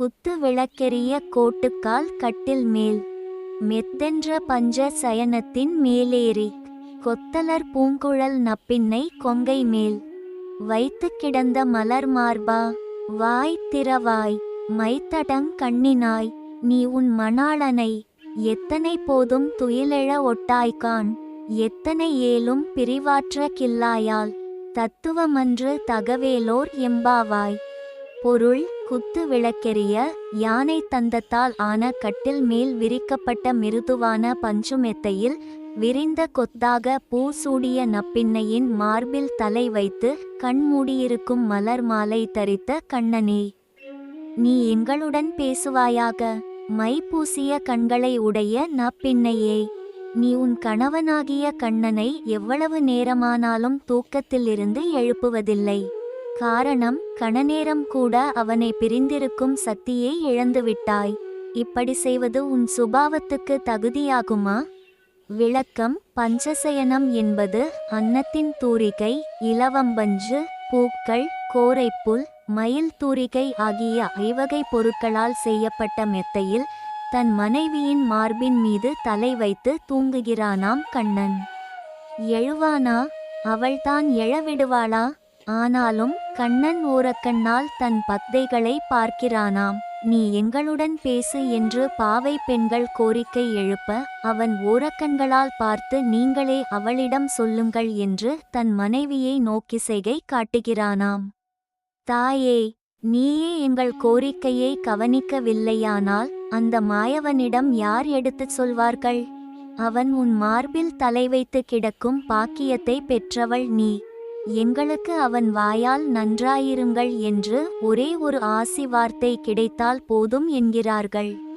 குத்து விளக்கெரிய கோட்டுக்கால் கட்டில் மேல். மெத்தென்ற பஞ்ச சயனத்தின் மேலேறி. கொத்தலர் பூங்குழல் நப்பின்னை கொங்கை மேல். வைத்து கிடந்த மலர் மார்பா வாய் திறவாய் மைத்தடங் கண்ணினாய் நீ உன் மணாளனை எத்தனை போதும் துயிலெழ ஒட்டாய்கான் எத்தனை ஏலும் பிரிவாற்ற கில்லாயால் தத்துவமன்று தகவேலோர் எம்பாவாய். பொருள் குத்து விளக்கெறிய யானை தந்தத்தால் ஆன கட்டில் மேல் விரிக்கப்பட்ட மிருதுவான பஞ்சுமெத்தையில் விரிந்த கொத்தாக பூ சூடிய நப்பின்னையின் மார்பில் தலை வைத்து கண்மூடியிருக்கும் மலர் மாலை தரித்த கண்ணனே. நீ எங்களுடன் பேசுவாயாக. மை பூசிய கண்களை உடைய நப்பின்னையே. நீ உன் கணவனாகிய கண்ணனை எவ்வளவு நேரமானாலும் தூக்கத்திலிருந்து எழுப்புவதில்லை. காரணம் கணநேரம் கூட அவனை பிரிந்திருக்கும் சக்தியை இழந்துவிட்டாய். இப்படி செய்வது உன் சுபாவத்துக்கு தகுதியாகுமா? விளக்கம் பஞ்சசயனம் என்பது அன்னத்தின் தூரிகை இலவம்பஞ்சு பூக்கள் கோரைப்புல் மயில் தூரிகை ஆகிய ஐவகை பொருட்களால் செய்யப்பட்ட மெத்தையில் தன் மனைவியின் மார்பின் மீது தலை வைத்து தூங்குகிறானாம் கண்ணன். எழுவானா? அவள்தான் எழவிடுவாளா? ஆனாலும் கண்ணன் ஓரக்கண்ணால் தன் பத்தைகளை பார்க்கிறானாம். நீ எங்களுடன் பேசு என்று பாவை பெண்கள் கோரிக்கை எழுப்ப அவன் ஓரக்கண்களால் பார்த்து நீங்களே அவளிடம் சொல்லுங்கள் என்று தன் மனைவியை நோக்கி செய்கை காட்டுகிறானாம். தாயே நீயே எங்கள் கோரிக்கையை கவனிக்கவில்லையானால் அந்த மாயவனிடம் யார் எடுத்துச் சொல்வார்கள்? அவன் உன் மார்பில் தலை வைத்து கிடக்கும் பாக்கியத்தை பெற்றவள் நீ. எங்களுக்கு அவன் வாயால் நன்றாயிருங்கள் என்று ஒரே ஒரு ஆசி வார்த்தை கிடைத்தால் போதும் என்கிறார்கள்.